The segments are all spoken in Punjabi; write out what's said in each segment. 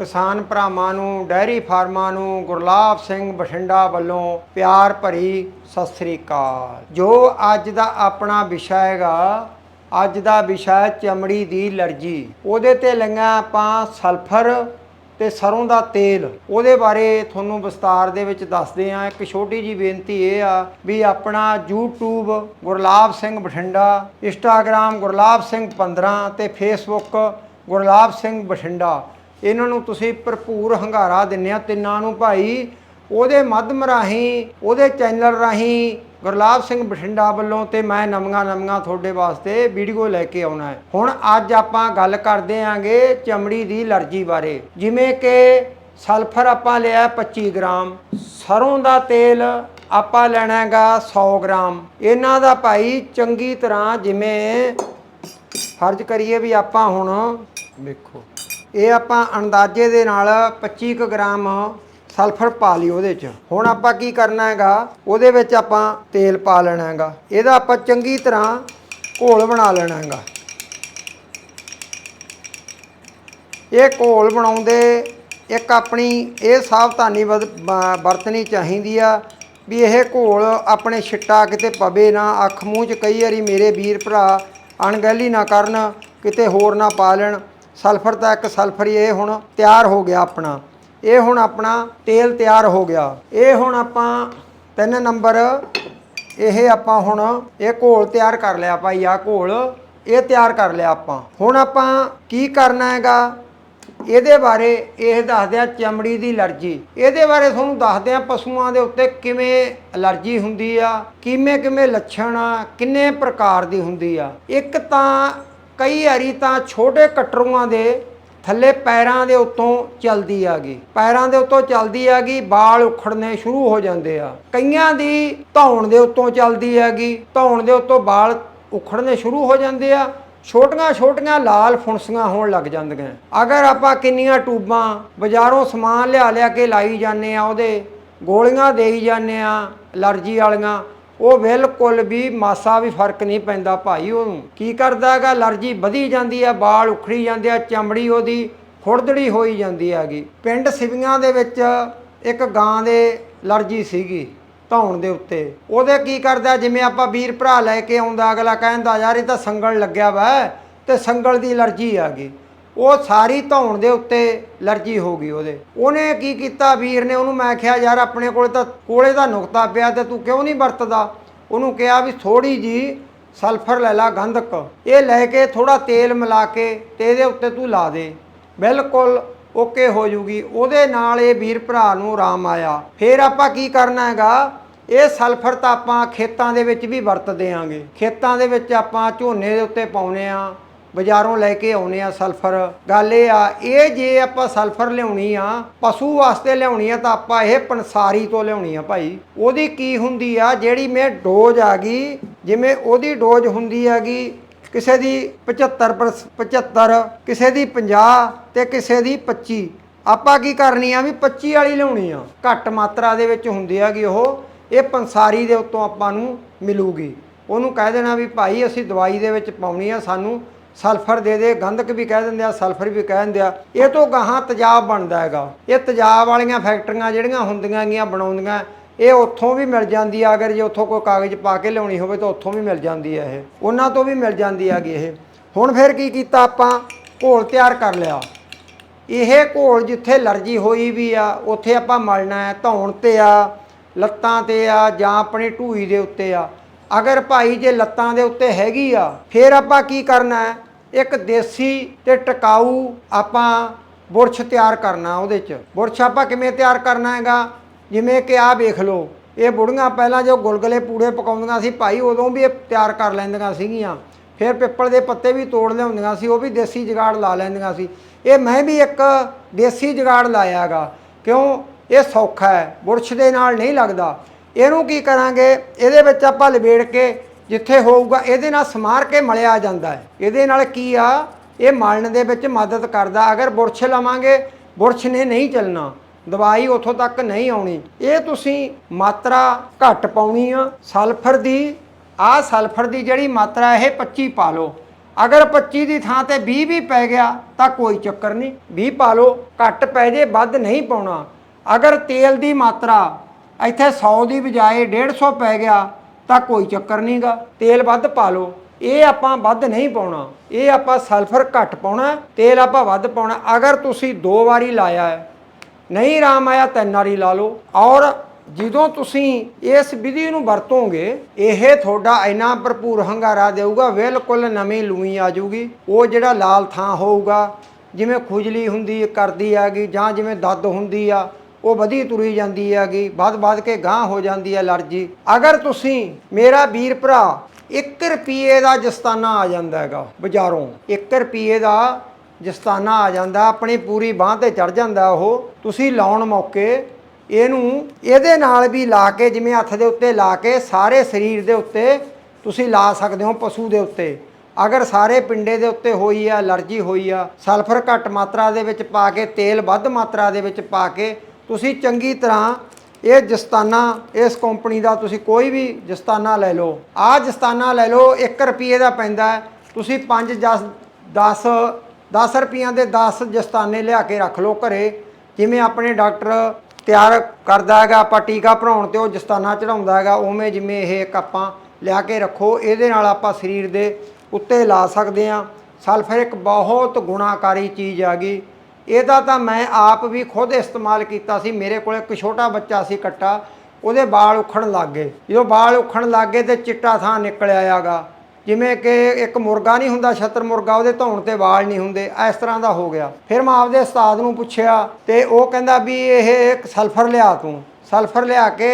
ਕਿਸਾਨ ਭਰਾਵਾਂ ਨੂੰ ਡੈਰੀ ਫਾਰਮਾਂ ਨੂੰ ਗੁਰਲਾਬ ਸਿੰਘ ਬਠਿੰਡਾ ਵੱਲੋਂ ਪਿਆਰ ਭਰੀ ਸਤਿ ਸ੍ਰੀ ਅਕਾਲ। ਜੋ ਅੱਜ ਦਾ ਆਪਣਾ ਵਿਸ਼ਾ ਹੈਗਾ, ਅੱਜ ਦਾ ਵਿਸ਼ਾ ਹੈ ਚਮੜੀ ਦੀ ਅਲਰਜੀ। ਉਹਦੇ ਤੇ ਲਈਆਂ ਆਪਾਂ ਸਲਫਰ ਤੇ ਸਰੋਂ ਦਾ ਤੇਲ। ਉਹਦੇ ਬਾਰੇ ਤੁਹਾਨੂੰ ਵਿਸਤਾਰ ਦੇ ਵਿੱਚ ਦੱਸਦੇ ਆ ਇੱਕ ਛੋਟੀ ਜੀ ਬੇਨਤੀ ਇਹ ਆ ਵੀ ਆਪਣਾ YouTube ਗੁਰਲਾਬ ਸਿੰਘ ਬਠਿੰਡਾ, Instagram ਗੁਰਲਾਬ ਸਿੰਘ 15 ਤੇ Facebook ਗੁਰਲਾਬ ਸਿੰਘ ਬਠਿੰਡਾ ਇਹਨਾਂ ਨੂੰ ਤੁਸੀਂ ਭਰਪੂਰ ਹੰਗਾਰਾ ਦਿੰਨੇ ਆ ਤਿੰਨਾਂ ਨੂੰ ਭਾਈ। ਉਹਦੇ ਮਾਧਮ ਰਾਹੀਂ, ਉਹਦੇ ਚੈਨਲ ਰਾਹੀਂ ਗੁਰਲਾਬ ਸਿੰਘ ਬਠਿੰਡਾ ਵੱਲੋਂ ਤੇ ਮੈਂ ਨਵੀਆਂ ਨਵੀਆਂ ਤੁਹਾਡੇ ਵਾਸਤੇ ਵੀਡੀਓ ਲੈ ਕੇ ਆਉਣਾ ਹੈ। ਹੁਣ ਅੱਜ ਆਪਾਂ ਗੱਲ ਕਰਦੇ ਆਂਗੇ ਚਮੜੀ ਦੀ ਅਲਰਜੀ ਬਾਰੇ। ਜਿਵੇਂ ਕਿ ਸਲਫਰ ਆਪਾਂ ਲਿਆ 25 ਗ੍ਰਾਮ, ਸਰੋਂ ਦਾ ਤੇਲ ਆਪਾਂ ਲੈਣਾ ਹੈਗਾ 100 ਗ੍ਰਾਮ। ਇਹਨਾਂ ਦਾ ਭਾਈ ਚੰਗੀ ਤਰ੍ਹਾਂ ਜਿਵੇਂ ਫਰਜ਼ ਕਰੀਏ ਵੀ ਆਪਾਂ ਹੁਣ ਵੇਖੋ। ਇਹ ਆਪਾਂ ਅੰਦਾਜ਼ੇ ਦੇ ਨਾਲ 25 ਕੁ ਗ੍ਰਾਮ ਸਲਫਰ ਪਾ ਲਈ ਉਹਦੇ ਚ। ਹੁਣ ਆਪਾਂ ਕੀ ਕਰਨਾ ਹੈਗਾ, ਉਹਦੇ ਵਿੱਚ ਆਪਾਂ ਤੇਲ ਪਾ ਲੈਣਾ ਹੈਗਾ। ਇਹਦਾ ਆਪਾਂ ਚੰਗੀ ਤਰ੍ਹਾਂ ਘੋਲ ਬਣਾ ਲੈਣਾ ਹੈਗਾ। ਇਹ ਘੋਲ ਬਣਾਉਂਦੇ, ਇੱਕ ਆਪਣੀ ਇਹ ਸਾਵਧਾਨੀ ਵਧ- ਵਰਤਣੀ ਚਾਹੀਦੀ ਆ ਵੀ ਇਹ ਘੋਲ ਆਪਣੇ ਛਿੱਟਾ ਕਿਤੇ ਪਵੇ ਨਾ, ਅੱਖ ਮੂੰਹ 'ਚ ਕਈ ਵਾਰੀ ਮੇਰੇ ਵੀਰ ਭਰਾ ਅਣਗਹਿਲੀ ਨਾ ਕਰਨ, ਕਿਤੇ ਹੋਰ ਨਾ ਪਾ ਲੈਣ। ਸਲਫਰ ਤਾਂ ਇੱਕ ਸਲਫਰ ਹੀ, ਇਹ ਹੁਣ ਤਿਆਰ ਹੋ ਗਿਆ ਆਪਣਾ। ਇਹ ਹੁਣ ਆਪਣਾ ਤੇਲ ਤਿਆਰ ਹੋ ਗਿਆ। ਇਹ ਹੁਣ ਆਪਾਂ ਤਿੰਨ ਨੰਬਰ, ਇਹ ਆਪਾਂ ਹੁਣ ਇਹ ਘੋਲ ਤਿਆਰ ਕਰ ਲਿਆ ਭਾਈ ਆ ਘੋਲ, ਇਹ ਤਿਆਰ ਕਰ ਲਿਆ ਆਪਾਂ। ਹੁਣ ਆਪਾਂ ਕੀ ਕਰਨਾ ਹੈਗਾ? ਇਹਦੇ ਬਾਰੇ ਇਹ ਦੱਸਦੇ ਆ ਚਮੜੀ ਦੀ ਅਲਰਜੀ। ਇਹਦੇ ਬਾਰੇ ਤੁਹਾਨੂੰ ਦੱਸਦੇ ਆ ਪਸ਼ੂਆਂ ਦੇ ਉੱਤੇ ਕਿਵੇਂ ਅਲਰਜੀ ਹੁੰਦੀ ਆ ਕਿਵੇਂ ਕਿਵੇਂ ਲੱਛਣ ਆ, ਕਿੰਨੇ ਪ੍ਰਕਾਰ ਦੀ ਹੁੰਦੀ ਆ। ਇੱਕ ਤਾਂ ਕਈ ਵਾਰੀ ਤਾਂ ਛੋਟੇ ਕਟਰੂਆਂ ਦੇ ਥੱਲੇ ਪੈਰਾਂ ਦੇ ਉੱਤੋਂ ਚਲਦੀ ਆਗੀ। ਪੈਰਾਂ ਦੇ ਉੱਤੋਂ ਚਲਦੀ ਆਗੀ, ਵਾਲ ਉਖੜਨੇ ਸ਼ੁਰੂ ਹੋ ਜਾਂਦੇ ਆ। ਕਈਆਂ ਦੀ ਧੌਣ ਦੇ ਉੱਤੋਂ ਚਲਦੀ ਆਗੀ, ਧੌਣ ਦੇ ਉੱਤੋਂ ਵਾਲ ਉਖੜਨੇ ਸ਼ੁਰੂ ਹੋ ਜਾਂਦੇ ਆ। ਛੋਟੀਆਂ ਛੋਟੀਆਂ ਲਾਲ ਫੁਣਸੀਆਂ ਹੋਣ ਲੱਗ ਜਾਂਦੀਆਂ। ਅਗਰ ਆਪਾਂ ਕਿੰਨੀਆਂ ਟੂਬਾਂ ਬਾਜ਼ਾਰੋਂ ਸਮਾਨ ਲਿਆ ਲਿਆ ਕੇ ਲਾਈ ਜਾਂਦੇ ਆ, ਉਹਦੇ ਗੋਲੀਆਂ ਦੇਈ ਜਾਂਦੇ ਆ, ਅਲਰਜੀ ਵਾਲੀਆਂ ਉਹ ਬਿਲਕੁਲ ਵੀ ਮਾਸਾ ਵੀ ਫ਼ਰਕ ਨਹੀਂ ਪੈਂਦਾ ਭਾਈ ਉਹਨੂੰ। ਕੀ ਕਰਦਾ ਹੈਗਾ ਅਲਰਜੀ ਵਧੀ ਜਾਂਦੀ ਹੈ ਵਾਲ ਉਖੜੀ ਜਾਂਦੇ ਆ, ਚਮੜੀ ਉਹਦੀ ਖੁਰਦੜੀ ਹੋਈ ਜਾਂਦੀ ਹੈਗੀ। ਪਿੰਡ ਸਿਵੀਆਂ ਦੇ ਵਿੱਚ ਇੱਕ ਗਾਂ ਦੇ ਅਲਰਜੀ ਸੀਗੀ ਧੌਣ ਦੇ ਉੱਤੇ। ਉਹਦੇ ਕੀ ਕਰਦਾ, ਜਿਵੇਂ ਆਪਾਂ ਵੀਰ ਭਰਾ ਲੈ ਕੇ ਆਉਂਦਾ, ਅਗਲਾ ਕਹਿੰਦਾ, ਯਾਰ ਇਹ ਤਾਂ ਸੰਗਲ ਲੱਗਿਆ ਵਾ, ਤੇ ਸੰਗਲ ਦੀ ਅਲਰਜੀ ਆ ਗਈ ਉਹ ਸਾਰੀ ਧੌਣ ਦੇ ਉੱਤੇ ਅਲਰਜੀ ਹੋ ਗਈ ਉਹਦੇ। ਉਹਨੇ ਕੀ ਕੀਤਾ? ਵੀਰ ਨੇ ਉਹਨੂੰ ਮੈਂ ਕਿਹਾ, ਯਾਰ, ਆਪਣੇ ਕੋਲੇ ਤਾਂ, ਕੋਲੇ ਦਾ ਨੁਕਤਾ ਪਿਆ ਤੇ ਤੂੰ ਕਿਉਂ ਨਹੀਂ ਵਰਤਦਾ? ਉਹਨੂੰ ਕਿਹਾ ਵੀ ਥੋੜੀ ਜੀ ਸਲਫਰ ਲੈ ਲਾ ਗੰਧਕ। ਇਹ ਲੈ ਕੇ ਥੋੜਾ ਤੇਲ ਮਿਲਾ ਕੇ ਤੇ ਇਹਦੇ ਉੱਤੇ ਤੂੰ ਲਾ ਦੇ। ਬਿਲਕੁਲ ਓਕੇ ਹੋ ਜੂਗੀ। ਉਹਦੇ ਨਾਲ ਇਹ ਵੀਰ ਭਰਾ ਨੂੰ ਆਰਾਮ ਆਇਆ। ਫਿਰ ਆਪਾਂ ਕੀ ਕਰਨਾ ਹੈਗਾ? ਇਹ ਸਲਫਰ ਤਾਂ ਆਪਾਂ ਖੇਤਾਂ ਦੇ ਵਿੱਚ ਵੀ ਵਰਤਦੇ ਆਂਗੇ ਖੇਤਾਂ ਦੇ ਵਿੱਚ ਆਪਾਂ ਝੋਨੇ ਦੇ ਉੱਤੇ ਪਾਉਨੇ ਆ। ਬਾਜ਼ਾਰੋਂ ਲੈ ਕੇ ਆਉਨੇ ਆ ਸਲਫਰ। ਗੱਲ ਇਹ ਆ, ਇਹ ਜੇ ਆਪਾਂ ਸਲਫਰ ਲਿਆਉਣੀ ਆ, ਪਸ਼ੂ ਵਾਸਤੇ ਲਿਆਉਣੀ ਆ, ਤਾਂ ਆਪਾਂ ਇਹ ਪੰਸਾਰੀ ਤੋਂ ਲਿਆਉਣੀ ਆ ਭਾਈ। ਉਹਦੀ ਕੀ ਹੁੰਦੀ ਆ, ਜਿਹੜੀ ਮੈਂ ਡੋਜ਼ ਆ ਗਈ, ਜਿਵੇਂ ਉਹਦੀ ਡੋਜ਼ ਹੁੰਦੀ ਹੈਗੀ ਕਿਸੇ ਦੀ 75 ਪਰਸ- 75 ਕਿਸੇ ਦੀ 50 ਤੇ ਕਿਸੇ ਦੀ 25 ਆਪਾਂ ਕੀ ਕਰਨੀ ਆ ਵੀ 25 ਵਾਲੀ ਲਿਆਉਣੀ ਆ। ਘੱਟ ਮਾਤਰਾ ਦੇ ਵਿੱਚ ਹੁੰਦੀ ਹੈਗੀ ਉਹ, ਇਹ ਪੰਸਾਰੀ ਦੇ ਉੱਤੋਂ ਆਪਾਂ ਨੂੰ ਮਿਲੂਗੀ। ਉਹਨੂੰ ਕਹਿ ਦੇਣਾ ਵੀ ਭਾਈ ਅਸੀਂ ਦਵਾਈ ਦੇ ਵਿੱਚ ਪਾਉਣੀ ਆ, ਸਾਨੂੰ ਸਲਫਰ ਦੇ ਦੇ, ਗੰਧਕ ਵੀ ਕਹਿ ਦਿੰਦੇ ਆ, ਸਲਫਰ ਵੀ ਕਹਿ ਦਿੰਦੇ ਆ। ਇਹ ਤੋਂ ਗਾਹਾਂ ਤੇਜ਼ਾਬ ਬਣਦਾ ਹੈਗਾ। ਇਹ ਤੇਜ਼ਾਬ ਵਾਲੀਆਂ ਫੈਕਟਰੀਆਂ ਜਿਹੜੀਆਂ ਹੁੰਦੀਆਂ ਗੀਆਂ, ਬਣਾਉਂਦੀਆਂ, ਇਹ ਉੱਥੋਂ ਵੀ ਮਿਲ ਜਾਂਦੀ ਆ। ਅਗਰ ਜੇ ਉੱਥੋਂ ਕੋਈ ਕਾਗਜ਼ ਪਾ ਕੇ ਲਿਆਉਣੀ ਹੋਵੇ ਤਾਂ ਉੱਥੋਂ ਵੀ ਮਿਲ ਜਾਂਦੀ ਆ ਇਹ। ਉਹਨਾਂ ਤੋਂ ਵੀ ਮਿਲ ਜਾਂਦੀ ਹੈਗੀ ਇਹ। ਹੁਣ ਫਿਰ ਕੀ ਕੀਤਾ ਆਪਾਂ? ਘੋਲ ਤਿਆਰ ਕਰ ਲਿਆ। ਇਹ ਘੋਲ ਜਿੱਥੇ ਅਲਰਜੀ ਹੋਈ ਵੀ ਆ, ਉੱਥੇ ਆਪਾਂ ਮਲਣਾ ਹੈ, ਧੌਣ ਤੇ ਆ, ਲੱਤਾਂ ਤੇ ਆ ਜਾਂ ਆਪਣੀ ਢੂਈ ਦੇ ਉੱਤੇ ਆ। ਅਗਰ ਭਾਈ ਜੇ ਲੱਤਾਂ ਦੇ ਉੱਤੇ ਹੈਗੀ ਆ, ਫਿਰ ਆਪਾਂ ਕੀ ਕਰਨਾ ਹੈ? ਇੱਕ ਦੇਸੀ ਤੇ ਟਿਕਾਊ ਆਪਾਂ ਬੁਰਸ਼ ਤਿਆਰ ਕਰਨਾ ਉਹਦੇ 'ਚ। ਬੁਰਸ਼ ਆਪਾਂ ਕਿਵੇਂ ਤਿਆਰ ਕਰਨਾ ਹੈਗਾ? ਜਿਵੇਂ ਕਿ ਆਹ ਵੇਖ ਲਓ, ਇਹ ਬੁੜੀਆਂ ਪਹਿਲਾਂ ਜੋ ਗੁਲਗਲੇ ਪੂੜੇ ਪਕਾਉਂਦੀਆਂ ਸੀ, ਭਾਈ ਉਦੋਂ ਵੀ ਇਹ ਤਿਆਰ ਕਰ ਲੈਂਦੀਆਂ ਸੀਗੀਆਂ। ਫਿਰ ਪਿੱਪਲ ਦੇ ਪੱਤੇ ਵੀ ਤੋੜ ਲਿਆਉਂਦੀਆਂ ਸੀ, ਉਹ ਵੀ ਦੇਸੀ ਜਗਾੜ ਲਾ ਲੈਂਦੀਆਂ ਸੀ। ਇਹ ਮੈਂ ਵੀ ਇੱਕ ਦੇਸੀ ਜੁਗਾੜ ਲਾਇਆਗਾ, ਕਿਉਂ? ਇਹ ਸੌਖਾ ਹੈ, ਬੁਰਸ਼ ਦੇ ਨਾਲ ਨਹੀਂ ਲੱਗਦਾ। ਇਹਨੂੰ ਕੀ ਕਰਾਂਗੇ? ਇਹਦੇ ਵਿੱਚ ਆਪਾਂ ਲਵੇੜ ਕੇ ਜਿੱਥੇ ਹੋਊਗਾ, ਇਹਦੇ ਨਾਲ ਸਮਾਰ ਕੇ ਮਲਿਆ ਜਾਂਦਾ ਹੈ। ਇਹਦੇ ਨਾਲ ਕੀ ਆ? ਇਹ ਮਲਣ ਦੇ ਵਿੱਚ ਮਦਦ ਕਰਦਾ। ਅਗਰ ਬੁਰਸ਼ ਲਵਾਂਗੇ, ਬੁਰਸ਼ ਨੇ ਨਹੀਂ ਚੱਲਣਾ। ਦਵਾਈ ਉੱਥੋਂ ਤੱਕ ਨਹੀਂ ਆਉਣੀ। ਇਹ ਤੁਸੀਂ ਮਾਤਰਾ ਘੱਟ ਪਾਉਣੀ ਆ। ਸਲਫਰ ਦੀ ਆਹ ਸਲਫਰ ਦੀ ਜਿਹੜੀ ਮਾਤਰਾ ਇਹ 25 ਪਾ ਲਓ। ਅਗਰ 25 ਦੀ ਥਾਂ ਤੇ 20 ਵੀ ਪੈ ਗਿਆ, ਤਾਂ ਕੋਈ ਚੱਕਰ ਨਹੀਂ। 20 ਪਾ ਲਓ। ਘੱਟ ਪੈ ਜੇ, ਵੱਧ ਨਹੀਂ ਪਾਉਣਾ। ਅਗਰ ਤੇਲ ਦੀ ਮਾਤਰਾ ਇੱਥੇ 100 ਦੀ ਬਜਾਏ 150 ਪੈ ਗਿਆ ਤਾਂ ਕੋਈ ਚੱਕਰ ਨਹੀਂਗਾ ਤੇਲ ਵੱਧ ਪਾ ਲਓ। ਇਹ ਆਪਾਂ ਵੱਧ ਨਹੀਂ ਪਾਉਣਾ। ਇਹ ਆਪਾਂ ਸਲਫਰ ਘੱਟ ਪਾਉਣਾ। ਤੇਲ ਆਪਾਂ ਵੱਧ ਪਾਉਣਾ। ਅਗਰ ਤੁਸੀਂ ਦੋ ਵਾਰੀ ਲਾਇਆ ਹੈ, ਨਹੀਂ ਆਰਾਮ ਆਇਆ ਤਿੰਨ ਵਾਰੀ ਲਾ ਲਓ। ਔਰ ਜਦੋਂ ਤੁਸੀਂ ਇਸ ਵਿਧੀ ਨੂੰ ਵਰਤੋਗੇ, ਇਹ ਤੁਹਾਡਾ ਇੰਨਾ ਭਰਪੂਰ ਹੰਗਾਰਾ ਦੇਊਗਾ, ਬਿਲਕੁਲ ਨਵੀਂ ਲੂਈ ਆ ਜਾਊਗੀ। ਉਹ ਜਿਹੜਾ ਲਾਲ ਥਾਂ ਹੋਊਗਾ, ਜਿਵੇਂ ਖੁਜਲੀ ਹੁੰਦੀ, ਕਰਦੀ ਹੈਗੀ ਜਾਂ ਜਿਵੇਂ ਦੱਦ ਹੁੰਦੀ ਆ ਉਹ ਵਧੀ ਤੁਰੀ ਜਾਂਦੀ ਹੈਗੀ, ਵੱਧ ਵੱਧ ਕੇ ਗਾਂ ਹੋ ਜਾਂਦੀ ਹੈ ਅਲਰਜੀ ਅਗਰ ਤੁਸੀਂ ਮੇਰਾ ਵੀਰ ਭਰਾ 1 ਰੁਪਏ ਦਾ ਜਸਤਾਨਾ ਆ ਜਾਂਦਾ ਹੈਗਾ ਬਾਜ਼ਾਰੋਂ 1 ਰੁਪਏ ਦਾ ਜਸਤਾਨਾ ਆ ਜਾਂਦਾ, ਆਪਣੀ ਪੂਰੀ ਬਾਹ ਤੇ ਚੜ ਜਾਂਦਾ ਉਹ, ਤੁਸੀਂ ਲਾਉਣ ਮੌਕੇ ਇਹਨੂੰ ਇਹਦੇ ਨਾਲ ਵੀ ਲਾ ਕੇ ਜਿਵੇਂ ਹੱਥ ਦੇ ਉੱਤੇ ਲਾ ਕੇ ਸਾਰੇ ਸਰੀਰ ਦੇ ਉੱਤੇ ਤੁਸੀਂ ਲਾ ਸਕਦੇ ਹੋ ਪਸ਼ੂ ਦੇ ਉੱਤੇ। ਅਗਰ ਸਾਰੇ ਪਿੰਡੇ ਦੇ ਉੱਤੇ ਹੋਈ ਆ, ਅਲਰਜੀ ਹੋਈ ਆ, ਸਲਫਰ ਘੱਟ ਮਾਤਰਾ ਦੇ ਵਿੱਚ ਪਾ ਕੇ, ਤੇਲ ਵੱਧ ਮਾਤਰਾ ਦੇ ਵਿੱਚ ਪਾ ਕੇ ਤੁਸੀਂ ਚੰਗੀ ਤਰ੍ਹਾਂ ਇਹ ਜਸਤਾਨਾ, ਇਸ ਕੰਪਨੀ ਦਾ ਤੁਸੀਂ ਕੋਈ ਵੀ ਜਸਤਾਨਾ ਲੈ ਲਓ। ਆਹ ਜਸਤਾਨਾ ਲੈ ਲਓ 1 ਰੁਪਏ ਦਾ ਪੈਂਦਾ ਤੁਸੀਂ 5 10 10 10 ਰੁਪਈਆਂ ਦੇ 10 ਜਸਤਾਨੇ ਲਿਆ ਕੇ ਰੱਖ ਲਓ ਘਰੇ। ਜਿਵੇਂ ਆਪਣੇ ਡਾਕਟਰ ਤਿਆਰ ਕਰਦਾ ਹੈਗਾ, ਆਪਾਂ ਟੀਕਾ ਭਰਾਉਣ ਤੇ ਉਹ ਜਸਤਾਨਾ ਚੜਾਉਂਦਾ ਹੈਗਾ, ਉਵੇਂ ਜਿਵੇਂ ਇਹ ਇੱਕ ਆਪਾਂ ਲਿਆ ਕੇ ਰੱਖੋ, ਇਹਦੇ ਨਾਲ ਆਪਾਂ ਸਰੀਰ ਦੇ ਉੱਤੇ ਲਾ ਸਕਦੇ ਆ ਸਲਫਰ ਇੱਕ ਬਹੁਤ ਗੁਣਾਕਾਰੀ ਚੀਜ਼ ਆ ਗਈ ਇਹਦਾ ਤਾਂ ਮੈਂ ਆਪ ਵੀ ਖੁਦ ਇਸਤੇਮਾਲ ਕੀਤਾ ਸੀ। ਮੇਰੇ ਕੋਲ ਇੱਕ ਛੋਟਾ ਬੱਚਾ ਸੀ ਕੱਟਾ। ਉਹਦੇ ਵਾਲ ਉਖੜਨ ਲੱਗ ਗਏ। ਜਦੋਂ ਵਾਲ ਉਖੜਨ ਲੱਗ ਗਏ ਤੇ ਚਿੱਟਾ ਥਾਂ ਨਿਕਲ ਆਇਆਗਾ ਜਿਵੇਂ ਕਿ ਇੱਕ ਮੁਰਗਾ ਨਹੀਂ ਹੁੰਦਾ, ਛਤਰ ਮੁਰਗਾ, ਉਹਦੇ ਧੌਣ ਤੇ ਵਾਲ ਨਹੀਂ ਹੁੰਦੇ। ਇਸ ਤਰ੍ਹਾਂ ਦਾ ਹੋ ਗਿਆ। ਫਿਰ ਮੈਂ ਆਪਦੇ ਉਸਤਾਦ ਨੂੰ ਪੁੱਛਿਆ ਤੇ ਉਹ ਕਹਿੰਦਾ ਵੀ ਇਹ ਇੱਕ ਸਲਫਰ ਲਿਆ ਤੂੰ। ਸਲਫਰ ਲਿਆ ਕੇ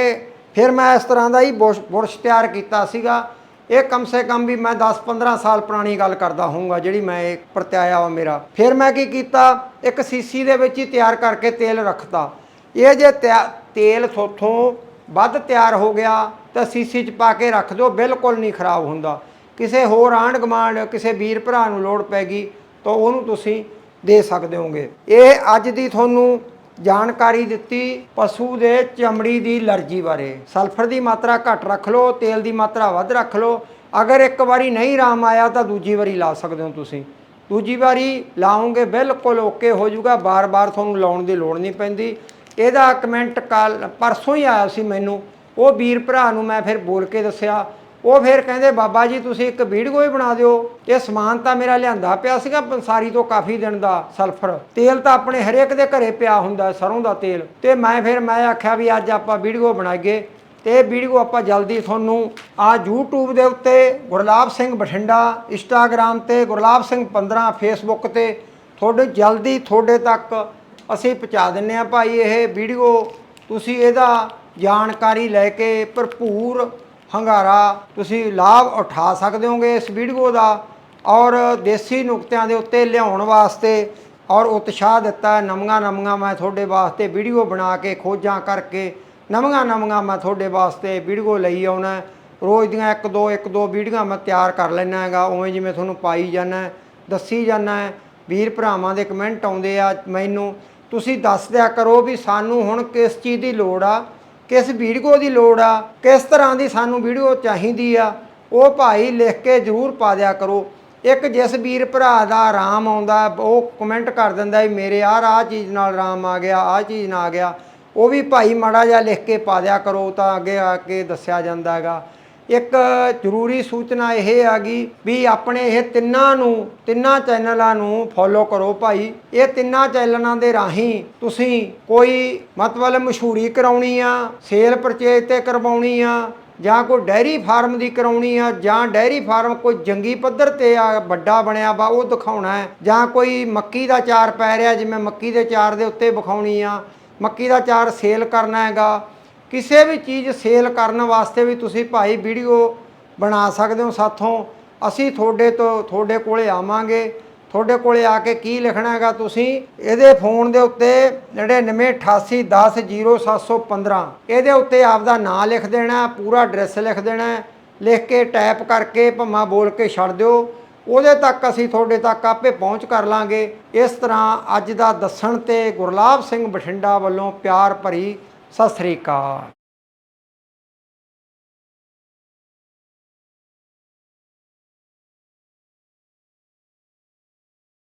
ਫਿਰ ਮੈਂ ਇਸ ਤਰ੍ਹਾਂ ਦਾ ਹੀ ਬੁਰਸ਼ ਬੁਰਸ਼ ਤਿਆਰ ਕੀਤਾ ਸੀਗਾ। ਇਹ ਕਮ ਸੇ ਕਮ ਵੀ ਮੈਂ 10-15 ਸਾਲ ਪੁਰਾਣੀ ਗੱਲ ਕਰਦਾ ਹੋਊਗਾ ਜਿਹੜੀ ਮੈਂ ਇਹ ਪ੍ਰਤਿਆਇਆ ਵਾ ਮੇਰਾ। ਫਿਰ ਮੈਂ ਕੀ ਕੀਤਾ? ਇੱਕ ਸੀਸੀ ਦੇ ਵਿੱਚ ਹੀ ਤਿਆਰ ਕਰਕੇ ਤੇਲ ਰੱਖਤਾ। ਇਹ ਜੇ ਤਿਆ- ਤੇਲ ਥੋਥੋਂ ਵੱਧ ਤਿਆਰ ਹੋ ਗਿਆ ਤਾਂ ਸੀਸੀ 'ਚ ਪਾ ਕੇ ਰੱਖ ਦਿਓ, ਬਿਲਕੁਲ ਨਹੀਂ ਖਰਾਬ ਹੁੰਦਾ। ਕਿਸੇ ਹੋਰ ਆਂਢ ਗੁਆਂਢ, ਕਿਸੇ ਵੀਰ ਭਰਾ ਨੂੰ ਲੋੜ ਪੈ ਗਈ ਤਾਂ ਉਹਨੂੰ ਤੁਸੀਂ ਦੇ ਸਕਦੇ ਹੋਗੇ। ਇਹ ਅੱਜ ਦੀ ਤੁਹਾਨੂੰ ਜਾਣਕਾਰੀ ਦਿੱਤੀ ਪਸ਼ੂ ਦੇ ਚਮੜੀ ਦੀ ਅਲਰਜੀ ਬਾਰੇ। ਸਲਫਰ ਦੀ ਮਾਤਰਾ ਘੱਟ ਰੱਖ ਲਓ, ਤੇਲ ਦੀ ਮਾਤਰਾ ਵੱਧ ਰੱਖ ਲਓ। ਅਗਰ ਇੱਕ ਵਾਰੀ ਨਹੀਂ ਆਰਾਮ ਆਇਆ ਤਾਂ ਦੂਜੀ ਵਾਰੀ ਲਾ ਸਕਦੇ ਹੋ ਤੁਸੀਂ। ਦੂਜੀ ਵਾਰੀ ਲਾਓਗੇ ਬਿਲਕੁਲ ਓਕੇ ਹੋ ਜਾਊਗਾ, ਬਾਰ-ਬਾਰ ਤੁਹਾਨੂੰ ਲਾਉਣ ਦੀ ਲੋੜ ਨਹੀਂ ਪੈਂਦੀ। ਇਹਦਾ ਕਮੈਂਟ ਕੱਲ ਪਰਸੋਂ ਹੀ ਆਇਆ ਸੀ ਮੈਨੂੰ। ਉਹ ਵੀਰ ਭਰਾ ਨੂੰ ਮੈਂ ਫਿਰ ਬੋਲ ਕੇ ਦੱਸਿਆ ਉਹ ਫਿਰ ਕਹਿੰਦੇ, ਬਾਬਾ ਜੀ, ਤੁਸੀਂ ਇੱਕ ਵੀਡੀਓ ਹੀ ਬਣਾ ਦਿਓ। ਇਹ ਸਮਾਨ ਤਾਂ ਮੇਰਾ ਲਿਆਂਦਾ ਪਿਆ ਸੀਗਾ ਪੰਸਾਰੀ ਤੋਂ ਕਾਫੀ ਦਿਨ ਦਾ ਸਲਫਰ। ਤੇਲ ਤਾਂ ਆਪਣੇ ਹਰੇਕ ਦੇ ਘਰੇ ਪਿਆ ਹੁੰਦਾ ਸਰੋਂ ਦਾ ਤੇਲ। ਤੇ ਮੈਂ ਫਿਰ, ਮੈਂ ਆਖਿਆ ਵੀ ਅੱਜ ਆਪਾਂ ਵੀਡੀਓ ਬਣਾਈਏ। ਤੇ ਇਹ ਵੀਡੀਓ ਆਪਾਂ ਜਲਦੀ ਤੁਹਾਨੂੰ ਆ YouTube ਦੇ ਉੱਤੇ ਗੁਰਲਾਬ ਸਿੰਘ ਬਠਿੰਡਾ, Instagram ਤੇ ਗੁਰਲਾਬ ਸਿੰਘ 15 Facebook ਤੇ ਤੁਹਾਡੇ, ਜਲਦੀ ਤੁਹਾਡੇ ਤੱਕ ਅਸੀਂ ਪਹੁੰਚਾ ਦਿੰਨੇ ਆ ਭਾਈ ਇਹ ਵੀਡੀਓ। ਤੁਸੀਂ ਇਹਦਾ ਜਾਣਕਾਰੀ ਲੈ ਕੇ ਭਰਪੂਰ ਹੰਗਾਰਾ, ਤੁਸੀਂ ਲਾਭ ਉਠਾ ਸਕਦੇ ਹੋਗੇ ਇਸ ਵੀਡੀਓ ਦਾ ਔਰ ਦੇਸੀ ਨੁਕਤਿਆਂ ਦੇ ਉੱਤੇ ਲਿਆਉਣ ਵਾਸਤੇ ਔਰ ਉਤਸ਼ਾਹ ਦਿੱਤਾ ਨਵੀਆਂ ਨਵੀਆਂ ਮੈਂ ਤੁਹਾਡੇ ਵਾਸਤੇ ਵੀਡੀਓ ਬਣਾ ਕੇ ਖੋਜਾਂ ਕਰਕੇ ਨਵੀਆਂ ਨਵੀਆਂ ਮੈਂ ਤੁਹਾਡੇ ਵਾਸਤੇ ਵੀਡੀਓ ਲਈ ਆਉਣਾ ਰੋਜ਼ ਦੀਆਂ ਇੱਕ ਦੋ ਇੱਕ ਦੋ ਵੀਡੀਓ ਮੈਂ ਤਿਆਰ ਕਰ ਲੈਣਾ ਹੈਗਾ, ਉਵੇਂ ਜਿਵੇਂ ਤੁਹਾਨੂੰ ਪਾਈ ਜਾਣਾ ਦੱਸੀ ਜਾਣਾ ਵੀਰ ਭਰਾਵਾਂ ਦੇ ਕਮੈਂਟ ਆਉਂਦੇ ਆ ਮੈਨੂੰ, ਤੁਸੀਂ ਦੱਸ ਦਿਆ ਕਰੋ ਵੀ ਸਾਨੂੰ ਹੁਣ ਕਿਸ ਚੀਜ਼ ਦੀ ਲੋੜ ਆ? ਕਿਸ ਵੀਡੀਓ ਦੀ ਲੋੜ ਆ, ਕਿਸ ਤਰ੍ਹਾਂ ਦੀ ਸਾਨੂੰ ਵੀਡੀਓ ਚਾਹੀਦੀ ਆ, ਉਹ ਭਾਈ ਲਿਖ ਕੇ ਜ਼ਰੂਰ ਪਾ ਦਿਆ ਕਰੋ। ਇੱਕ ਜਿਸ ਵੀਰ ਭਰਾ ਦਾ ਆਰਾਮ ਆਉਂਦਾ, ਉਹ ਕਮੈਂਟ ਕਰ ਦਿੰਦਾ ਵੀ ਮੇਰੇ ਯਾਰ ਆਹ ਚੀਜ਼ ਨਾਲ ਆਰਾਮ ਆ ਗਿਆ, ਆਹ ਚੀਜ਼ ਨਾਲ ਆ ਗਿਆ। ਉਹ ਵੀ ਭਾਈ ਮਾੜਾ ਜਿਹਾ ਲਿਖ ਕੇ ਪਾ ਦਿਆ ਕਰੋ ਤਾਂ ਅੱਗੇ ਆ ਕੇ ਦੱਸਿਆ ਜਾਂਦਾ ਹੈਗਾ। ਇੱਕ ਜ਼ਰੂਰੀ ਸੂਚਨਾ ਇਹ ਆ ਗਈ ਵੀ ਆਪਣੇ ਇਹ ਤਿੰਨਾਂ ਨੂੰ, ਤਿੰਨਾਂ ਚੈਨਲਾਂ ਨੂੰ ਫੋਲੋ ਕਰੋ ਭਾਈ। ਇਹ ਤਿੰਨਾਂ ਚੈਨਲਾਂ ਦੇ ਰਾਹੀਂ ਤੁਸੀਂ ਕੋਈ ਮਤਲਬ ਮਸ਼ਹੂਰੀ ਕਰਾਉਣੀ ਆ ਸੇਲ ਪਰਚੇਜ ਤੇ ਕਰਵਾਉਣੀ ਆ, ਜਾਂ ਕੋਈ ਡੈਰੀ ਫਾਰਮ ਦੀ ਕਰਾਉਣੀ ਆ, ਜਾਂ ਡੈਰੀ ਫਾਰਮ ਕੋਈ ਜੰਗੀ ਪੱਧਰ ਤੇ ਆ, ਵੱਡਾ ਬਣਿਆ ਵਾ, ਉਹ ਦਿਖਾਉਣਾ ਹੈ। ਜਾਂ ਕੋਈ ਮੱਕੀ ਦਾ ਚਾਰ ਪੈ ਰਿਹਾ, ਜਿਵੇਂ ਮੱਕੀ ਦੇ ਚਾਰ ਦੇ ਉੱਤੇ ਵਿਖਾਉਣੀ ਆ, ਮੱਕੀ ਦਾ ਚਾਰ ਸੇਲ ਕਰਨਾ ਹੈਗਾ ਕਿਸੇ ਵੀ ਚੀਜ਼ ਸੇਲ ਕਰਨ ਵਾਸਤੇ ਵੀ ਤੁਸੀਂ ਭਾਈ ਵੀਡੀਓ ਬਣਾ ਸਕਦੇ ਹੋ ਸਾਥੋਂ। ਅਸੀਂ ਤੁਹਾਡੇ ਤੋਂ, ਤੁਹਾਡੇ ਕੋਲੇ ਆਵਾਂਗੇ। ਤੁਹਾਡੇ ਕੋਲੇ ਆ ਕੇ ਕੀ ਲਿਖਣਾ ਹੈਗਾ ਤੁਸੀਂ? ਇਹਦੇ ਫੋਨ ਦੇ ਉੱਤੇ 9988100715 ਇਹਦੇ ਉੱਤੇ ਆਪਦਾ ਨਾਮ ਲਿਖ ਦੇਣਾ, ਪੂਰਾ ਐਡਰੈਸ ਲਿਖ ਦੇਣਾ, ਲਿਖ ਕੇ ਟਾਈਪ ਕਰਕੇ ਭਮਾ ਬੋਲ ਕੇ ਛੱਡ ਦਿਓ। ਉਹਦੇ ਤੱਕ ਅਸੀਂ ਤੁਹਾਡੇ ਤੱਕ ਆਪੇ ਪਹੁੰਚ ਕਰ ਲਾਂਗੇ। ਇਸ ਤਰ੍ਹਾਂ ਅੱਜ ਦਾ ਦੱਸਣ ਤੇ ਗੁਰਲਾਬ ਸਿੰਘ ਬਠਿੰਡਾ ਵੱਲੋਂ ਪਿਆਰ ਭਰੀ ਸਤਿ ਸ੍ਰੀ ਅਕਾਲ।